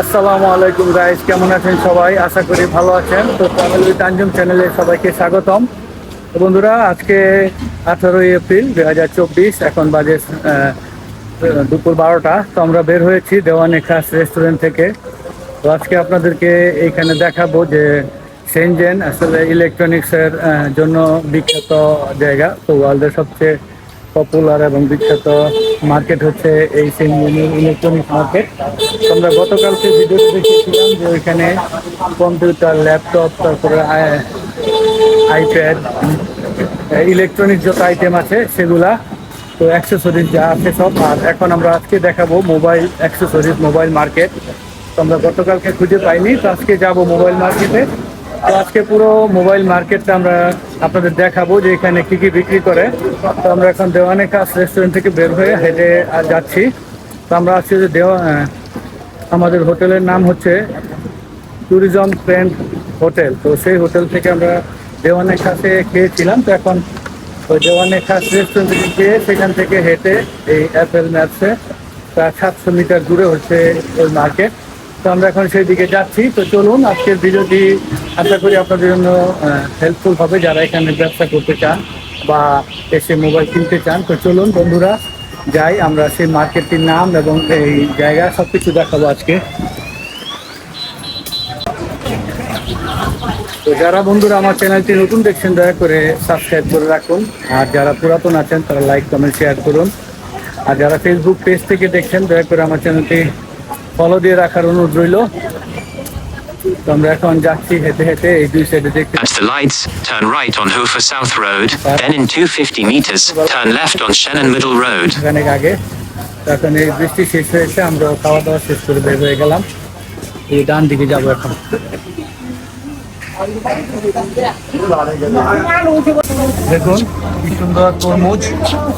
আসসালামু আলাইকুম গাইস কেমন আছেন সবাই? আশা করি ভালো আছেন। তো ফ্যামিলি তানজুম চ্যানেলে সবাইকে স্বাগতম। বন্ধুরা, আজকে আঠারোই এপ্রিল দুই হাজার চব্বিশ, এখন বাজে দুপুর বারোটা। তো আমরা বের হয়েছি দেওয়ানে খাস রেস্টুরেন্ট থেকে। তো আজকে আপনাদেরকে এইখানে দেখাবো যে সেনজেন আসলে ইলেকট্রনিক্সের জন্য বিখ্যাত জায়গা। তো ওয়ার্ল্ডের সবচেয়ে পপুলার এবং বিখ্যাত মার্কেট হচ্ছে এই সেনজেনের ইলেকট্রনিক্স মার্কেট আমরা গতকালকে ভিডিওতে দেখেছিলাম যে ওইখানে কম্পিউটার ল্যাপটপ তারপরে আইপ্যাড ইলেকট্রনিক যত আইটেম আছে সেগুলা তো অ্যাক্সেসরিজ যা আছে সব। আর এখন আমরা আজকে দেখাবো মোবাইল অ্যাক্সেসরিজ মোবাইল মার্কেট তো আমরা গতকালকে খুঁজে পাইনি, তো আজকে যাব মোবাইল মার্কেটে তো আজকে পুরো মোবাইল মার্কেটটা আমরা আপনাদের দেখাবো যে এখানে কি কি বিক্রি করে। তো আমরা এখন দেওয়ানে কাজ রেস্টুরেন্ট থেকে বের হয়ে হেঁটে যাচ্ছি। তো আমরা আজকে যে দেওয়া আমাদের হোটেলের নাম হচ্ছে ট্যুরিজম ফ্রেন্ড হোটেল তো সেই হোটেল থেকে আমরা দেওয়ানের কাছে খেয়েছিলাম। তো এখন ওই দেওয়ানের খাস রেস্টুরেন্ট থেকে গিয়ে সেখান থেকে হেঁটে এই অ্যাপেল ম্যাপসে প্রায় সাতশো মিটার দূরে হচ্ছে ওই মার্কেট। তো আমরা এখন সেই দিকে যাচ্ছি। তো চলুন, আজকের ভিডিওটি আশা করি আপনাদের জন্য হেল্পফুল হবে যারা এখানে ব্যবসা করতে চান বা এসে মোবাইল কিনতে চান। তো চলুন বন্ধুরা, যাই, আমরা সেই মার্কেটটির নাম এবং এই জায়গা সব কিছু দেখাবো আজকে। তো যারা বন্ধুরা আমার চ্যানেলটি নতুন দেখছেন, দয়া করে সাবস্ক্রাইব করে রাখুন। আর যারা পুরাতন আছেন, তারা লাইক কমেন্ট শেয়ার করুন। আর যারা ফেসবুক পেজ থেকে দেখছেন, দয়া করে আমার চ্যানেলটি ফলো দিয়ে রাখার অনুরোধ রইল। তো আমরা এখন যাচ্ছি হেঁটে হেঁটে এই দুই সাইডে দেখতে। As the lights, turn right on Hofer South Road, then in 250 meters, turn left on Shannon Middle Road. অনেক আগে। এখন এই বৃষ্টি শেষ হয়েছে আমরা খাওয়া দাওয়া শেষ করে বের হয়ে গেলাম। এই ডান দিকে যাব এখন। দেখুন, কি সুন্দর তরমুজ,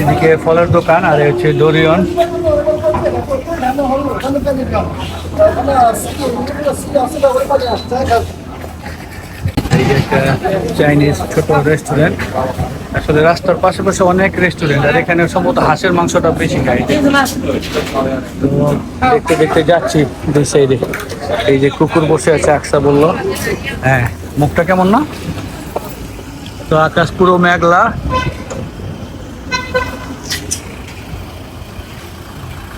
এদিকে ফলের দোকান, আর হচ্ছে ডোরিয়ন। চাইনিজ ছোট রেস্টুরেন্ট আসলে রাস্তার পাশে পাশে অনেক রেস্টুরেন্ট আর এখানে সম্ভবত হাঁসের মাংসটা বেশি খাই দেখতে দেখতে যাচ্ছি দুই সাইডে এই যে কুকুর বসে আছে, আকসা বলল। হ্যাঁ। মুখটা কেমন না? তো আকাশ পুরো মেঘলা।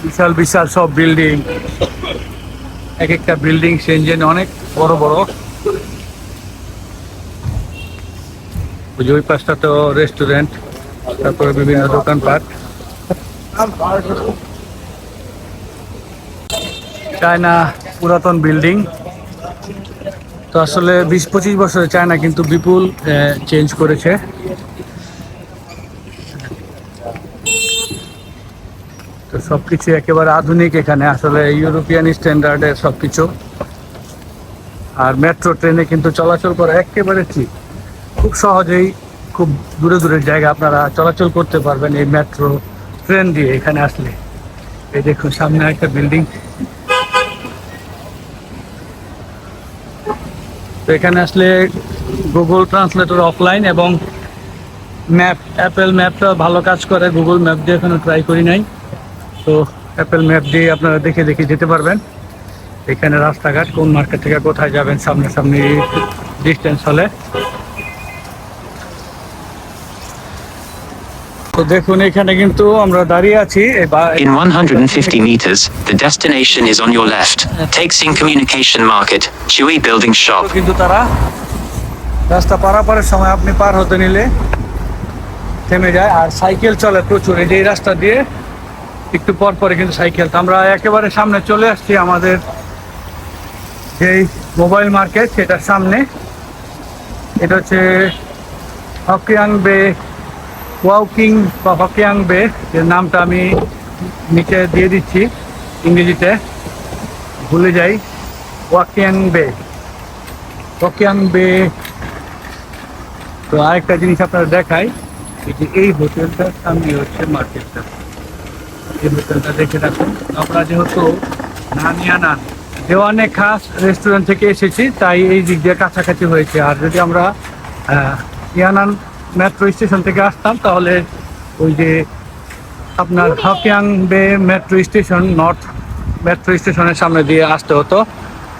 বিশাল বিশাল সব বিল্ডিং। এক একটা বিল্ডিং সেনজেন অনেক, বড় বড়। ওই পাশটা তো রেস্টুরেন্ট, তারপরে বিভিন্ন দোকানপাট। চায়না পুরাতন বিল্ডিং। তো আসলে বিশ পঁচিশ বছরে চায়না কিন্তু বিপুল চেঞ্জ করেছে। তো সবকিছু একেবারে আধুনিক এখানে, আসলে ইউরোপিয়ান স্ট্যান্ডার্ডের সবকিছু। আর মেট্রো ট্রেনে কিন্তু চলাচল করা একেবারে ঠিক। খুব সহজেই খুব দূরে দূরের জায়গা আপনারা চলাচল করতে পারবেন এই মেট্রো ট্রেন দিয়ে এখানে আসলে। এই দেখুন, সামনে একটা বিল্ডিং তো এখানে আসলে গুগল ট্রান্সলেটর অফলাইন এবং ম্যাপ অ্যাপেল ম্যাপটা ভালো কাজ করে। গুগল ম্যাপ দিয়ে এখনও ট্রাই করি নাই। তো অ্যাপেল ম্যাপ দিয়ে আপনারা দেখে দেখে যেতে পারবেন। এখানে রাস্তাঘাট, কোন মার্কেট থেকে কোথায় যাবেন সামনে সামনে ডিস্টেন্স হলে। তো দেখুন এখানে কিন্তু আমরা দাঁড়িয়ে আছি In 150 meters, the destination is on your left. Take Sing Communication Market, Chewy Building Shop. কিন্তু তারা রাস্তা পারাপারের সময় আপনি পার হতে নিলে থেমে যায় আর সাইকেল চলে প্রচুর এই যে এই রাস্তা দিয়ে একটু পর পরে কিন্তু সাইকেল তো আমরা একেবারে সামনে চলে আসছি আমাদের যেই মোবাইল মার্কেট সেটার সামনে এটা হচ্ছে হকিয়াং বে ওয়াকিং বা হকিয়াং বে, এর নামটা আমি নিচে দিয়ে দিচ্ছি ইংরেজিতে। ভুলে যাই। ওয়াকিয়াং বে। ওকিয়াং বে। তো আরেকটা জিনিস আপনারা দেখাই যে এই হোটেলটার সামনে হচ্ছে মার্কেটটা। এই হোটেলটা দেখে রাখুন। আমরা যেহেতু নানিয়ানান দেওয়ানে খাস রেস্টুরেন্ট থেকে এসেছি, তাই এই দিক দিয়ে কাছাকাছি হয়েছে। আর যদি আমরা ইয়ানান মেট্রো স্টেশন থেকে আসতাম, তাহলে ওই যে আপনার হকিয়াং বে মেট্রো স্টেশন নর্থ মেট্রো স্টেশনের সামনে দিয়ে আসতে হতো।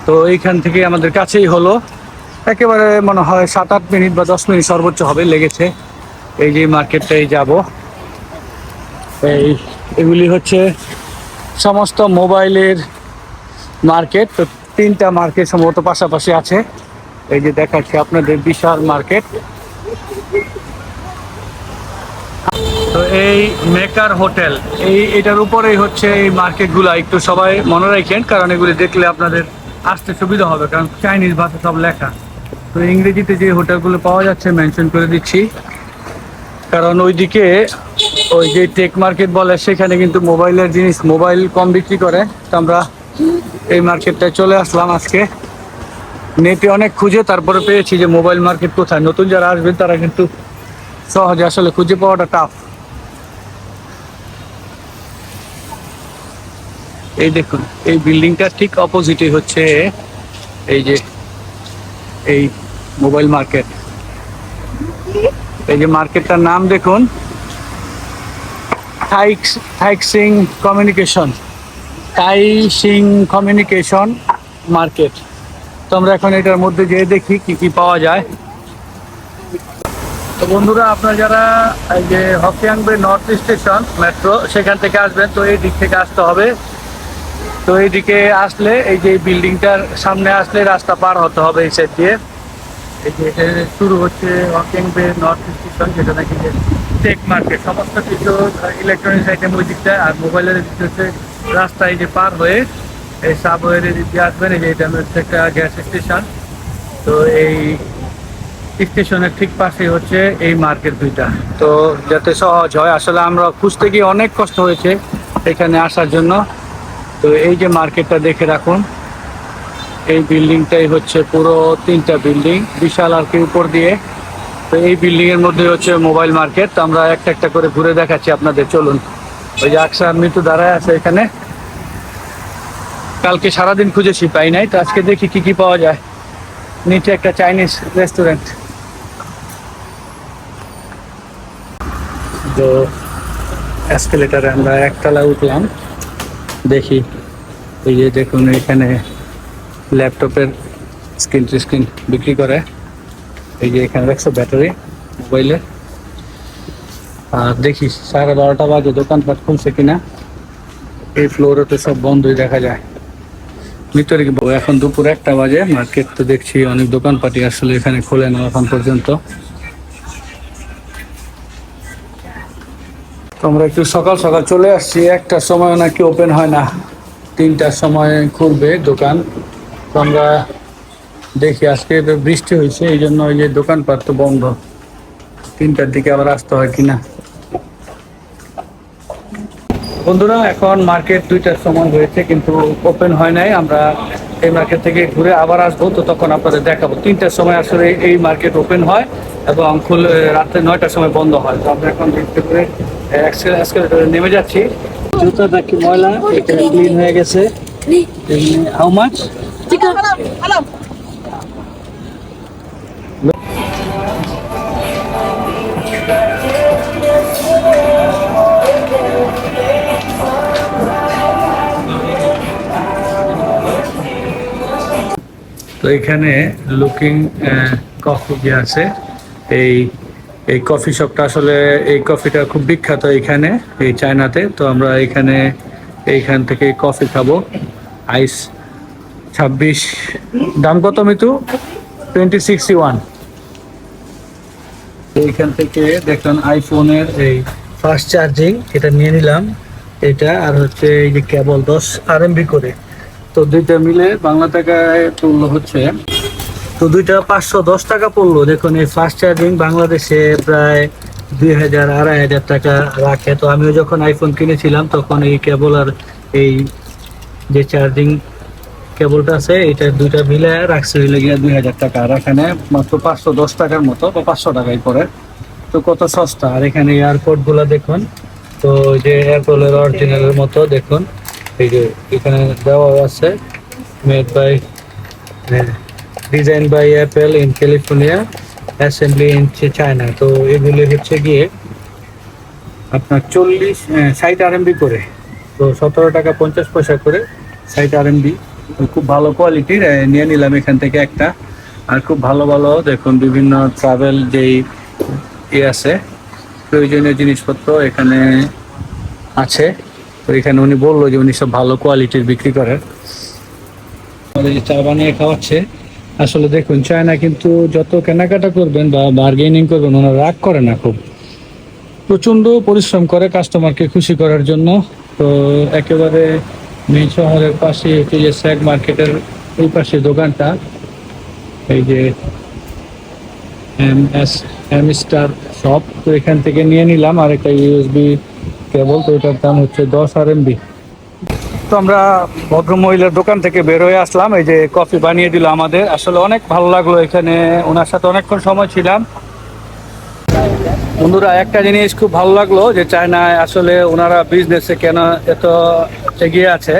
তো এইখান থেকে আমাদের কাছেই হলো। একেবারে মনে হয় সাত আট মিনিট বা দশ মিনিট সর্বোচ্চ হবে লেগেছে। এই যে মার্কেটটাই যাব। এই এগুলি হচ্ছে সমস্ত মোবাইলের মার্কেট। তো তিনটা মার্কেট সম্ভবত পাশাপাশি আছে। এই যে দেখাচ্ছি আপনাদের বিশাল মার্কেট। তো এই মেকার হোটেল, এই এটার উপরেই হচ্ছে এই মার্কেটগুলো একটু সবাই মনে রাখেন, কারণ এগুলি দেখলে আপনাদের আসতে সুবিধা হবে, কারণ চাইনিজ ভাষা সব লেখা। তো ইংরেজিতে যে হোটেলগুলো পাওয়া যাচ্ছে মেনশন করে দিচ্ছি। কারণ ওইদিকে ওই যে টেক মার্কেট বলে, সেখানে কিন্তু মোবাইলের জিনিস, মোবাইল কম বিক্রি করে। তো আমরা এই মার্কেটটায় চলে আসলাম আজকে। নেটে অনেক খুঁজে, তারপরে পেয়েছি যে মোবাইল মার্কেট কোথায়। নতুন যারা আসবেন, তারা কিন্তু সহজে আসলে খুঁজে পাওয়াটা টাফ এই দেখুন, এই বিল্ডিংটা ঠিক অপোজিটে হচ্ছে এই যে, এই মোবাইল মার্কেট এই যে মার্কেটটার নাম দেখুন থাইক্স কমিউনিকেশন টাইসিং কমিউনিকেশন মার্কেট তো আমরা এখন এটার মধ্যে যেয়ে দেখি কি কি পাওয়া যায়। তো বন্ধুরা, আপনারা যারা এই যে হকিয়াংবে নর্থ স্টেশন মেট্রো সেখান থেকে আসবেন, তো এই দিক থেকে আসতে হবে। তো এইদিকে আসলে এই যে বিল্ডিংটার সামনে আসলে রাস্তা পার হতে হবে এই সাইড দিয়ে। এই যে শুরু হচ্ছে ওয়াকিং বে নর্থ স্টেশন যেটা নাকি যে টেক মার্কেট সমস্ত কিছু ইলেকট্রনিক্স আইটেম ওই দিকটায় আর মোবাইলের দিক হচ্ছে রাস্তা এই যে পার হয়ে এই সাবওয়ের দিক আসবেন। এই যে এটা হচ্ছে একটা গ্যাস স্টেশন তো এই স্টেশনের ঠিক পাশে হচ্ছে এই মার্কেট দুইটা। তো যাতে সহজ হয়, আসলে আমরা খুঁজতে গিয়ে অনেক কষ্ট হয়েছে এখানে আসার জন্য। তো এই যে মার্কেটটা দেখে রাখুন, এই বিল্ডিংটাই হচ্ছে পুরো তিনটা বিল্ডিং, বিশাল আর কি উপর দিয়ে। তো এই বিল্ডিং এর মধ্যে হচ্ছে মোবাইল মার্কেট আমরা একটা একটা করে ঘুরে দেখাচ্ছি আপনাদের। চলুন, ওই যে আকসার মৃত্যু দাঁড়ায় আছে এখানে। কালকে সারাদিন খুঁজেছি, পাই নাই। তো আজকে দেখি কি কি পাওয়া যায়। নিচে একটা চাইনিজ রেস্টুরেন্ট। তো এসকেলেটারে আমরা একতলা উঠলাম। দেখি। এই যে দেখুন, এখানে ল্যাপটপের স্ক্রিন টু স্ক্রিন বিক্রি করে। এই যে এখানে দেখছ, ব্যাটারি মোবাইলের আর দেখি, সাড়ে বারোটা বাজে দোকানপাট খুলছে কিনা। এই ফ্লোরে তো সব বন্ধই দেখা যায়। ভিতরে এখন দুপুর একটা বাজে মার্কেট তো দেখছি অনেক দোকানপাটি আসলে এখানে খোলে না এখন পর্যন্ত। তো আমরা একটু সকাল সকাল চলে আসছি। একটার সময় নাকি ওপেন হয় না। তিনটার সময় খুলবে দোকান। তো আমরা দেখি, আজকে তো বৃষ্টি হয়েছে, এই জন্য ওই যে দোকানপাট তো বন্ধ। তিনটার দিকে আবার আসতে হয় কিনা? বন্ধুরা, এখন মার্কেট দুইটার সময় হয়েছে, কিন্তু ওপেন হয় নাই। আমরা এই মার্কেট থেকে ঘুরে আবার আসব, তো তখন আপনাদের দেখাবো। তিনটার সময় আসলে এই মার্কেট ওপেন হয় এবং খুলে রাত্রে নয়টার সময় বন্ধ হয়। তো আমরা এখন দেখতে করে নেমে যাচ্ছি। জুতাটা কি ময়লা? এটা ক্লিন হয়ে গেছে। হাউ মাচ তো এখানে লুকিং কফি যে আছে? এই এই কফি শপটা আসলে, এই কফিটা খুব বিখ্যাত এখানে, এই চায়নাতে। তো আমরা এখানে, এইখান থেকে কফি খাব। আইস ছাব্বিশ। দাম কত মিতু? টোয়েন্টি সিক্সটি ওয়ান এইখান থেকে দেখুন আইফোনের এই ফাস্ট চার্জিং এটা নিয়ে নিলাম। এটা আর হচ্ছে এই যে কেবল দশ আর করে। তো দুইটা মিলে বাংলা টাকায় তুললো হচ্ছে। তো দুইটা পাঁচশো দশ টাকা পড়ল। দেখুন, এই ফার্স্ট চার্জিং বাংলাদেশে প্রায় দুই হাজার, আড়াই হাজার টাকা রাখে। তো আমিও যখন আইফোন কিনেছিলাম, তখন এই কেবল আর এই যে চার্জিং কেবলটা আছে, এটা দুইটা মিলে রাখছে হইলে গিয়ে দুই হাজার টাকা। আর এখানে মাত্র পাঁচশো দশ টাকার মতো, বা পাঁচশো টাকাই পড়ে। তো কত সস্তা। আর এখানে এয়ারপোর্টগুলা দেখুন, তো যে অ্যাপলের অরিজিনালের মতো, দেখুন। এই যে এখানে দেওয়া আছে made by design by Apple in California assembly in China তো এগুলি হচ্ছে গিয়ে আপনার চল্লিশ ষাট আরএমবি করে। তো সতেরো টাকা পঞ্চাশ পয়সা করে ষাট আরএমবি খুব ভালো কোয়ালিটির নিয়ে নিলাম এখান থেকে একটা। আর খুব ভালো ভালো, দেখুন, বিভিন্ন ট্রাভেল যেই ইয়ে আছে, প্রয়োজনীয় জিনিসপত্র এখানে আছে। তো এখানে উনি বলল যে উনি সব ভালো কোয়ালিটির বিক্রি করেন। আমাদের চা বানিয়ে খাওয়াচ্ছে আসলে দেখুন চায়না কিন্তু যত কেনাকাটা করবেন বা বার্গেনিং করবেন, ওনারা রাগ করে না খুব। প্রচণ্ড পরিশ্রম করে কাস্টমারকে খুশি করার জন্য। তো একেবারে মেন শহরের পাশে হচ্ছে যে স্যাক মার্কেটের ওই পাশে দোকানটা। এই যে M S M star shop তো এখান থেকে নিয়ে নিলাম। আর একটা ইউএসবি কেবল তো এটার দাম হচ্ছে দশ আর এমবি তো আমরা ভদ্র মহিলার দোকান থেকে বের হয়ে আসলাম। এই যে কফি বানিয়ে দিল আমাদের। আসলে অনেক ভালো লাগল এখানে। ওনার সাথে অনেকক্ষণ সময় ছিলাম। বন্ধুরা, একটা জিনিস খুব ভালো লাগল যে চায়নায় আসলে ওনারা বিজনেসে কেন এত এগিয়ে আছে।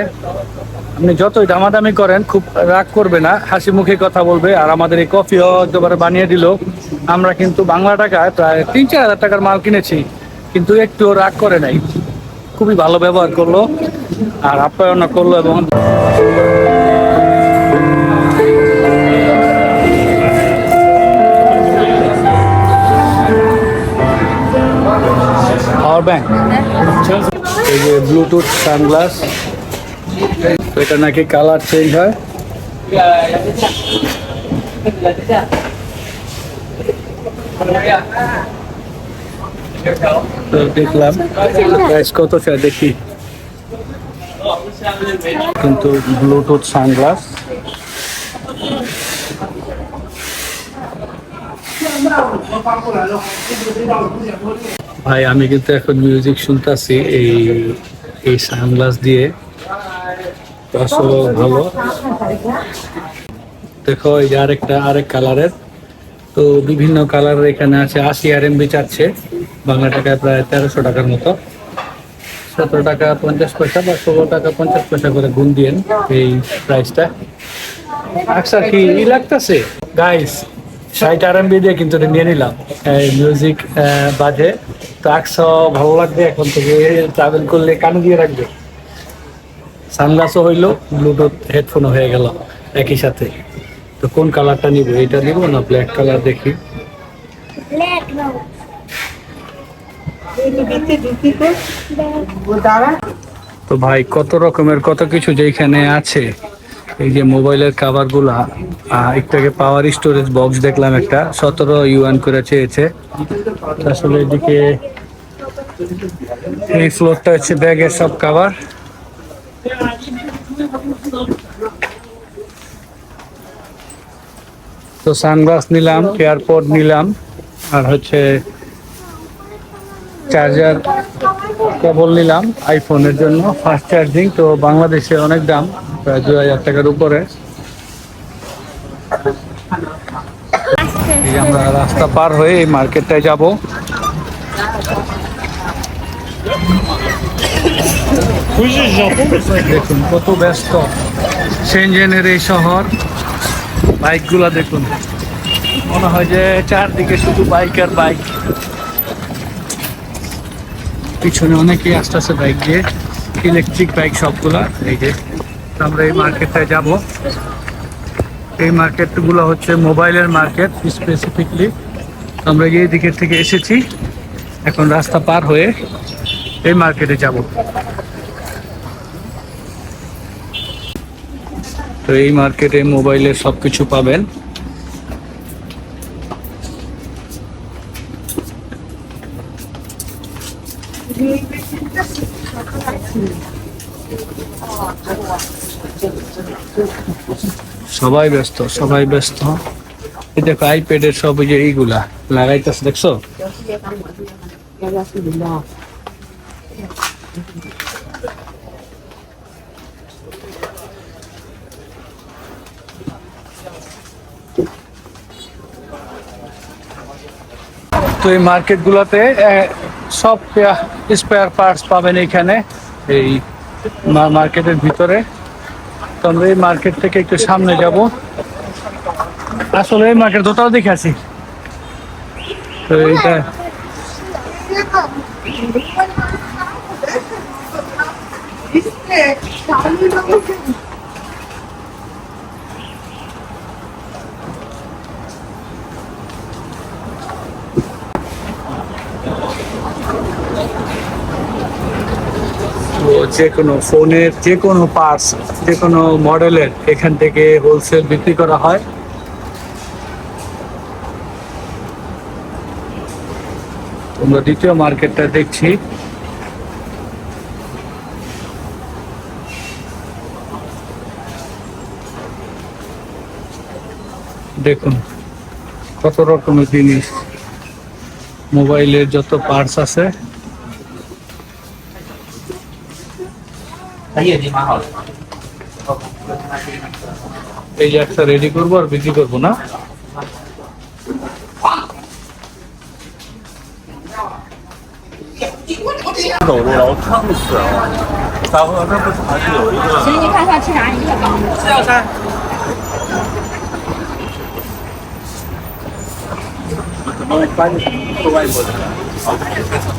আপনি যতই দামাদামি করেন, খুব রাগ করবে না। হাসি মুখে কথা বলবে। আর আমাদের এই কফিও একবারে বানিয়ে দিল, আমরা কিন্তু বাংলা টাকায় প্রায় তিন চার হাজার টাকার মাল কিনেছি। কিন্তু একটু রাগ করে নাই। খুবই ভালো ব্যবহার করল। আর আপ্যায়ন করল এবং পাওয়ার ব্যাংক এই যে ব্লুটুথ সানগ্লাস এটা নাকি কালার চেঞ্জ হয়? তো দেখলাম। কত দেখি। কিন্তু ব্লুটুথ সানগ্লাস। ভাই, আমি কিন্তু এখন মিউজিক শুনতাছি, এই এই সানগ্লাস দিয়ে। আসলে ভালো। দেখো, এই যে আরেকটা, আরেক কালারের। তো বিভিন্ন কালারের এখানে আছে, আশি আর এমবি চাচ্ছে। বাংলা টাকায় প্রায় তেরোশো টাকার মতো। সতেরো টাকা পঞ্চাশ পয়সা বা ষোলো টাকা পঞ্চাশ পয়সা করে গুণ দিয়েন এই প্রাইসটা আচ্ছা কি ই লাগতেছে? গাইস ষাট আর এমবি দিয়ে কিন্তু নিয়ে নিলাম। মিউজিক বাজে। তো একশো ভালো লাগবে এখন থেকে। ট্রাভেল করলে কানে দিয়ে রাখবে। সানগ্লাসও হইল ব্লুটুথ হেডফোনও হয়ে গেল একই সাথে। তো কোন কালারটা নিব? এটা নিব না ব্ল্যাক কালার দেখি. তো ভাই কত রকমের কত কিছু যেখানে আছে এই যে মোবাইলের কাভারগুলা আহ, একটু আগে পাওয়ার স্টোরেজ বক্স দেখলাম একটা সতেরো ইউয়ান করে চেয়েছে। আসলে এদিকে এই ফ্লোরটা হচ্ছে ব্যাগের সব কাভার তো সানগ্লাস নিলাম এয়ারপোর্ট নিলাম আর হচ্ছে চার্জার কেবল নিলাম আইফোনের জন্য ফাস্ট চার্জিং তো বাংলাদেশে অনেক দাম, প্রায় দু হাজার টাকার উপরে। আমরা রাস্তা পার হয়ে এই মার্কেটটায় যাব। দেখুন, কত ব্যস্ত। সেনজেনের এই শহর বাইকগুলা দেখুন। মনে হয় যে চারদিকে শুধু বাইক আর বাইক পিছনে অনেকেই আস্তে বাইক দিয়ে ইলেকট্রিক বাইক সবগুলা, এই যে আমরা এই মার্কেটটায় যাব। এই মার্কেটগুলো হচ্ছে মোবাইলের মার্কেট স্পেসিফিকলি আমরা এই দিকের থেকে এসেছি, এখন রাস্তা পার হয়ে এই মার্কেটে যাব। তো এই মার্কেটে মোবাইলের সব কিছু পাবেন। সবাই ব্যস্ত সবাই ব্যস্ত। এই দেখো আইপ্যাডের সব ওই যে এইগুলা লাগাইতেছে দেখছ? তো এই মার্কেটগুলোতে আহ, সব স্পেয়ার পার্টস পাবেন এখানে এই মার্কেটের ভিতরে। তো আমরা এই মার্কেট থেকে একটু সামনে যাব। আসলে এই মার্কেট দুটাও দেখে আছি। তো এইটা তো যে কোনো ফোনের যে কোনো পার্টস, যে কোনো মডেলের এখান থেকে হোলসেল বিক্রি করা হয়। আমরা দ্বিতীয় মার্কেটটা দেখছি। দেখুন, কত রকমের জিনিস। মোবাইলের যত পার্টস আছে 它业绩蛮好的。 এই যে একটা রেডি করবো আর বিক্রি করবো না 走路了，我撑死了。大哥，这不是还是有一个？行，你看看吃啥？你看看。吃药餐。 怎么搬是外国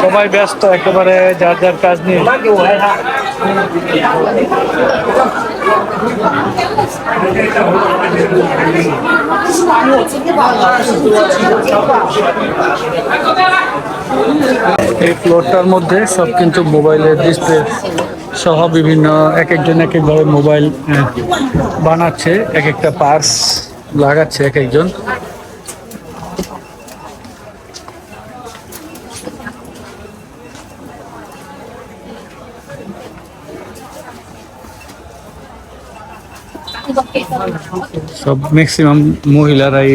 সবাই ব্যস্ত একেবারে যার যার কাজ নিয়ে। এই ফ্লোরটার মধ্যে সব কিন্তু মোবাইলের ডিসপ্লে সহ বিভিন্ন এক একজন এক একভাবে মোবাইল বানাচ্ছে, এক একটা পার্স লাগাচ্ছে এক একজন। সব ম্যাক্সিমাম মহিলারাই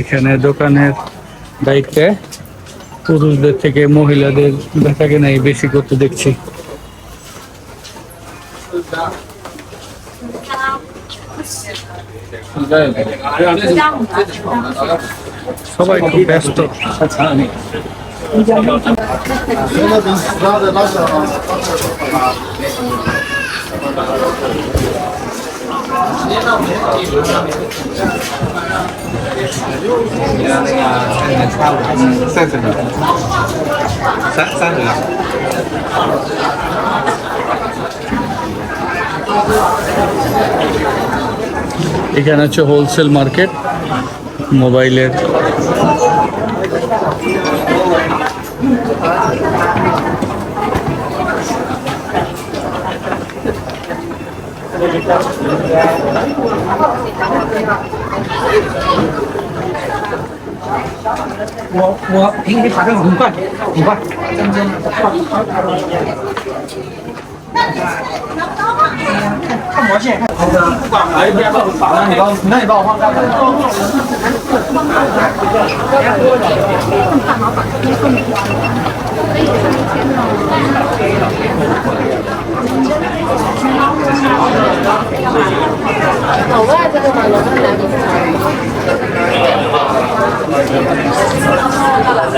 এখানে দোকানের দায়িত্বে। পুরুষদের থেকে মহিলাদের বেচা কেনাই বেশি করতে দেখছি। সবাই খুব ব্যস্ত। 三十个，三三十个。 এখানে হচ্ছে হোলসেল মার্কেট মোবাইলের 我我给你打个好块，五块。看。毛线，看看，哎，别放，那你帮，那你帮我放。 เขาว่าจะปรมาณร้อยห้าสิบ